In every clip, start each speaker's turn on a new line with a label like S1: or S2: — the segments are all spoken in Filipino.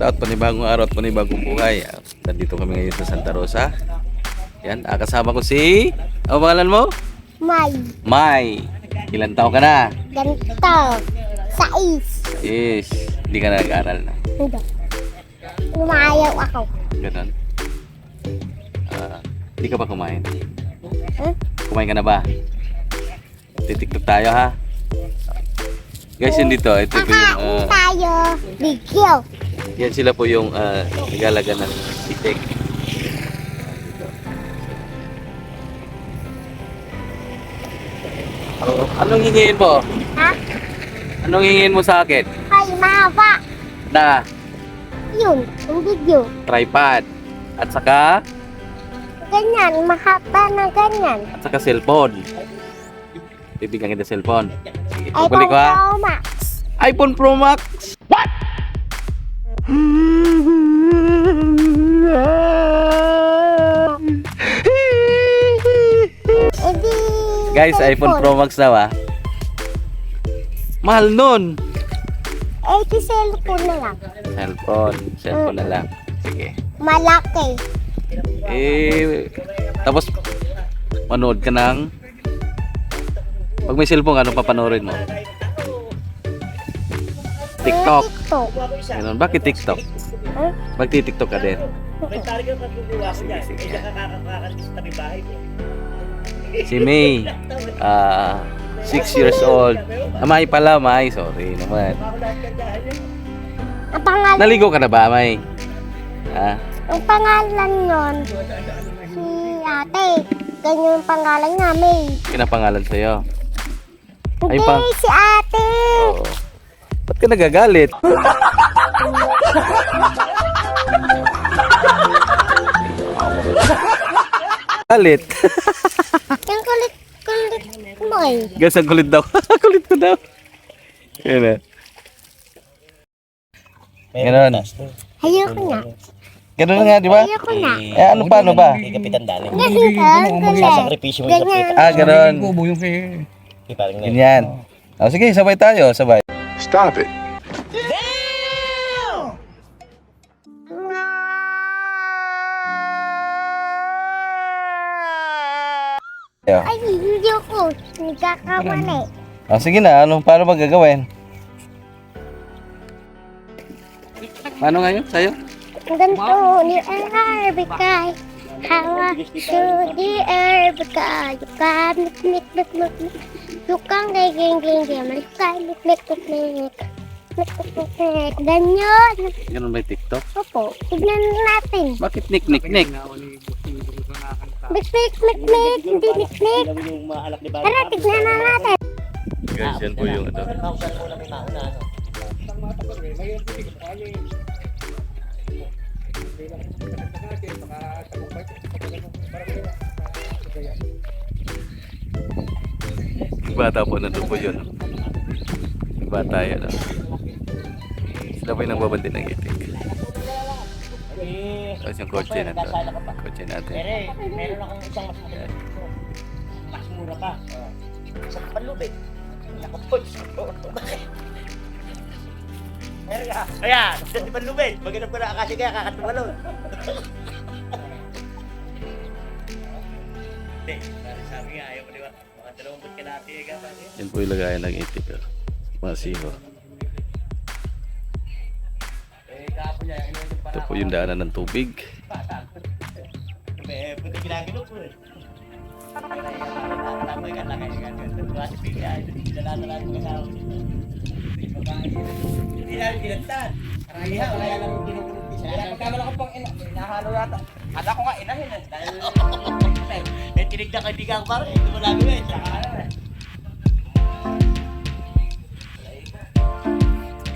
S1: out, panibagong araw at panibagong buhay. Nandito kami ngayon sa Santa Rosa. Yan, ah, kasama ko si... Ano pangalan mo?
S2: May
S1: Mai. Ilan taon ka na?
S2: ganito. Sais.
S1: Yes. Hindi ka na nag-aaral na.
S2: Hindi. Umayaw ako.
S1: Ganon. Ah, hindi ka ba kumain?
S2: Hmm?
S1: Kumain ka na ba? Titiktok tayo ha. Guys, yun dito. Ito po yung... Ah,
S2: tayo. Bigyo.
S1: Yan sila po yung uh, nagalaga ng itik. Oh, anong hingin mo?
S2: Ha?
S1: Anong hingin mo sa akin?
S2: Ay, mahaba.
S1: Na
S2: Yun. Yung bigyo.
S1: tripod. At saka,
S2: Ganyan. Mahaba na ganyan.
S1: at saka cellphone. Bibigyan kita cellphone. Sige, ha.
S2: Pro Max.
S1: iPhone Pro Max. Guys, iPhone Pro Max daw ah. Mahal nun.
S2: Eh, di cellphone na lang.
S1: Cellphone. Cellphone na lang. Sige.
S2: Malaki.
S1: Eh, tapos manood ka ng pag may cellphone, anong papanoorin mo? TikTok.
S2: TikTok.
S1: Ganun. Bakit TikTok?
S2: Huh?
S1: Magti-TikTok ka din. Si May, ah, 6 years old. Ah, May pala, May. Sorry naman.
S2: Ang pangalan,
S1: Naligo ka na ba, May? Ah,
S2: ang pangalan nun, si ate. Ganyan yung pangalan niya, May.
S1: kinapangalan sa'yo. Ay,
S2: Hindi,
S1: pang-
S2: si ate.
S1: Oo. Ba't ka nagagalit? Galit.
S2: Yung kulit, kulit mo eh.
S1: Guys, ang kulit daw. kulit ko daw. Yan na. Ganon.
S2: Ayoko na.
S1: Ganon na nga, di ba?
S2: Ayoko na.
S1: Eh, ano paano ba?
S3: Kay Kapitan Dali.
S2: Ganyan ka, kulit.
S3: Yung
S2: Ganyan.
S1: Ah,
S3: na.
S1: Ganyan. O, sige, sabay tayo, sabay.
S4: Stop it.
S1: Yeah.
S2: Ay, video ko. Nagkakamali.
S1: O, sige na, ano, paano ba gagawin? Paano ngayon, sa'yo?
S2: Ganito ni Arbikay. Hawa to the Arbikay. Yuka, nik, nik, nik, nik, nik. Yukang gay, gay, gay, gay. Nik, nik, nik, nik. Nik, nik, nik, nik. Ganyan.
S1: Ganun ba yung TikTok?
S2: Opo, tignan natin.
S1: Bakit nick, nick, nick?
S2: Nik, nik, nik, nik. Hindi nik, nik. Tara, tignan na natin.
S1: Guys, yan po yung ano.
S3: Kausan mo lang may mauna. ano?
S1: Bata po nandun po yun. Bata yan. ah. Sila po yung nagbabandi ng itik. Tapos yung kotse na to.
S3: Dasala ka pa.
S1: Kotse natin.
S3: Meron akong isang mas. Mas mura pa. Sa po. Bakit? Meron ka. Ayan, sa panlubid. Magandang ko na akasya kaya kakatumalon. Hindi, sabi nga ayaw
S1: Yan po lagayan ng itik. ah. Masiho.
S3: Eh,
S1: Ito po yung daanan ng tubig.
S3: Eh, eh. Lang lang kasama ko lang nga inahin eh. Dahil eh tinig na kaibigan ko pare. Ito mo eh. Tsaka ano eh.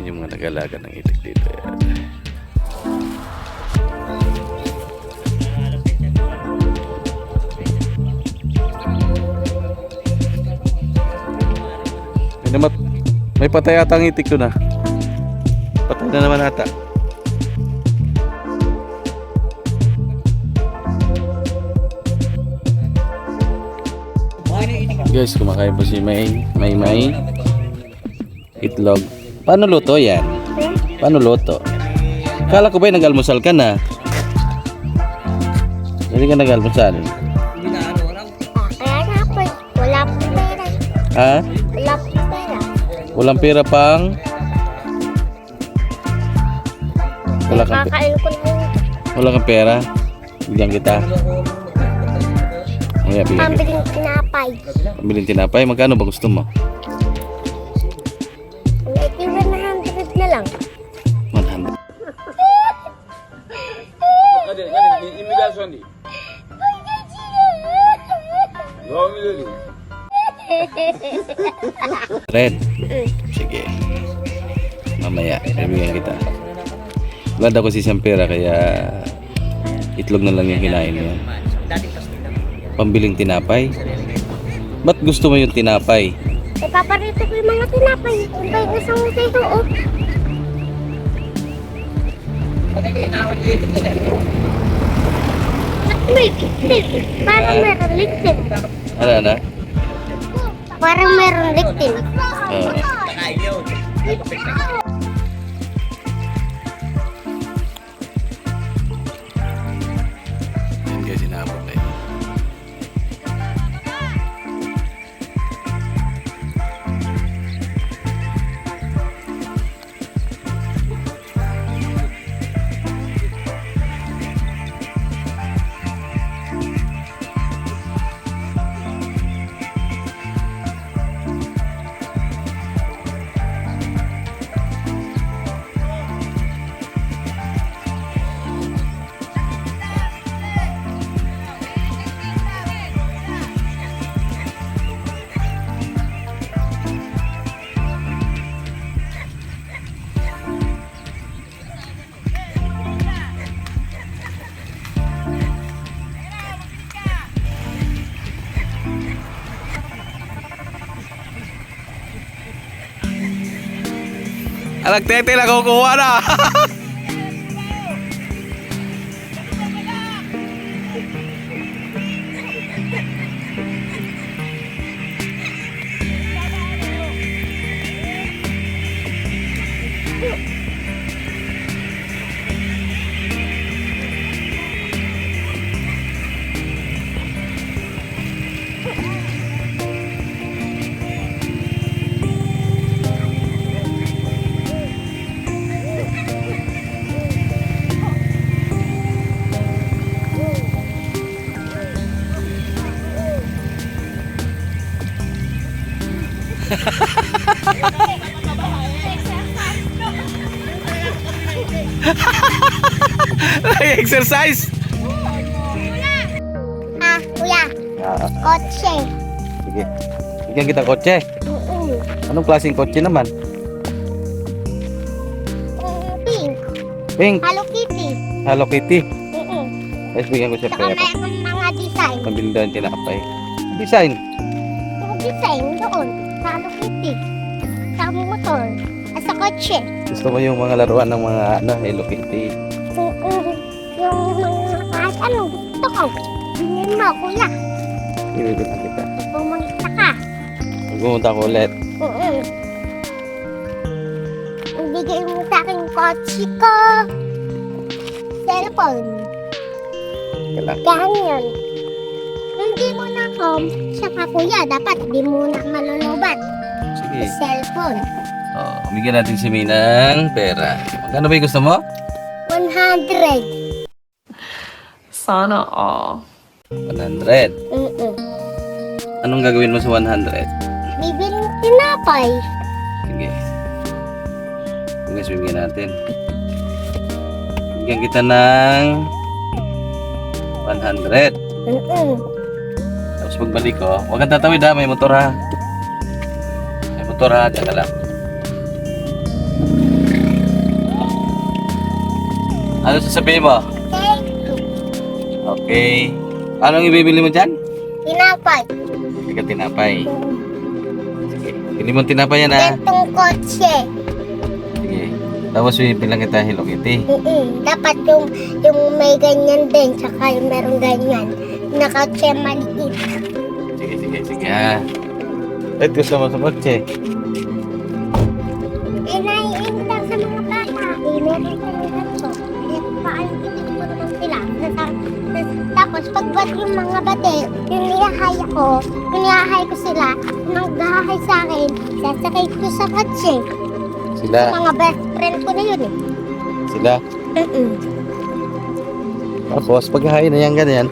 S1: Yan mga nagalaga ng itik dito. Yan. May, namat, may patay ata ang itik doon ah. Patay na naman ata. Guys, kumakain po si May. May May. Itlog. Paano luto yan? Paano luto? Kala ko ba nag-almusal ka na? Hindi ka nag-almusal.
S2: Wala pong pera.
S1: Ha?
S2: Wala pong pera.
S1: Walang pera pang... Wala kang,
S2: Kakain ko na yung
S1: wala kang pera. Bigyan kita. Mamaya bigyan kita.
S2: pambiling tinapay.
S1: Pabiling tinapay. Magkano ba gusto mo?
S5: Imitasyon di. Devam edelim.
S1: Red. Sige. Mamaya, bibigyan kita. Wala daw kasi siyang pera kaya itlog na lang yung kinain niya.
S3: Nila.
S1: Pambiling tinapay. Ba't gusto mo yung tinapay?
S2: Eh, paparito ko yung mga tinapay. Yung ba yung isang kilo, oh. May lictin. Parang meron lictin.
S1: Ano na?
S2: Parang meron lictin.
S1: Oo.
S3: Kakain
S1: Alag tete lang kukuha na. Exercise.
S2: Ah, kuya. Kotse.
S1: Sige. Bigyan kita kotse.
S2: Mm-mm.
S1: Anong klaseng kotse naman?
S2: Mm, Pink.
S1: Pink.
S2: Hello Kitty.
S1: Hello Kitty.
S2: Mm-mm.
S1: Tapos bigyan ko siya
S2: Saka
S1: pera.
S2: meron mga design.
S1: Pambili daw ng tinapay. Design.
S2: Yung design doon. Sa Hello Kitty. Sa motor. At sa kotse.
S1: Gusto mo yung mga laruan ng mga ano, Hello Kitty.
S2: Mm-mm. Yung mga kahit anong gusto ko. Bilhin mo, kuya.
S1: Ibibigyan kita.
S2: Pumunta ka.
S1: Pumunta ko ulit.
S2: Mm-mm. Ibigay mo sa akin kotse ko. Cellphone.
S1: Kailan?
S2: Ganyan. Home. Saka kuya, dapat di mo na malulubat.
S1: Sige.
S2: Cellphone.
S1: Oh, bigyan natin si Minang pera. Magkano ba yung gusto mo?
S2: 100.
S4: Sana all.
S1: 100.
S2: Mm-mm.
S1: Anong gagawin mo sa 100?
S2: Bibiling tinapay.
S1: Sige. Guys, bibigyan natin. Bigyan kita ng 100.
S2: Mm-mm.
S1: Pagbalik ko, huwag kang tatawid ha, may motor ha. May motor ha, diyan ka lang. Ano sasabihin mo? Okay. Anong ibibili mo dyan?
S2: Tinapay.
S1: Hindi ka tinapay. Sige. Bili mo tinapay yan ha.
S2: Gantong kotse.
S1: Sige. Tapos bibilang kita Hello Kitty.
S2: Mm-mm. Dapat yung, yung may ganyan din, saka yung merong ganyan. Nakotse maliit.
S1: Sige, sige. Yan. Ed, gusto mo sa kotse?
S2: Inayin lang sa mga bata. Eh, meron kami ganito. Eh, Paano ko naman sila? Nasa- nas- Tapos, pagbat yung mga bate, yung niyahay ako, yung niyahay ko sila, yung naghahay sa akin, sasakay ko sa kotse.
S1: Yung Sila.
S2: mga best friend ko na yun eh.
S1: Sila.
S2: Mm-mm.
S1: Tapos, paghahain na yan, ganyan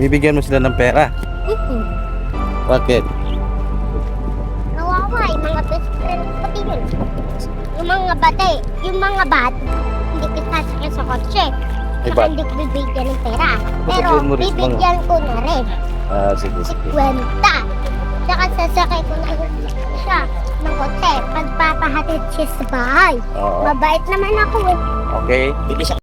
S1: bibigyan mo sila ng pera.
S2: Mm-mm.
S1: Bakit?
S2: Kawawa, yung mga best friend ko pati yun. Yung mga bate, yung mga bat, hindi ko sasakay sa kotse.
S1: Ay,
S2: Saka
S1: bat?
S2: hindi ko bibigyan ng pera. Pero
S1: sabihin mo rin, mga-
S2: bibigyan ko na rin.
S1: Ah, sige, sige.
S2: Kwenta. Saka sasakay ko na rin siya ng kotse. Pagpapahatid siya sa bahay.
S1: Oo.
S2: Mabait naman ako eh.
S1: Okay.
S3: Hindi siya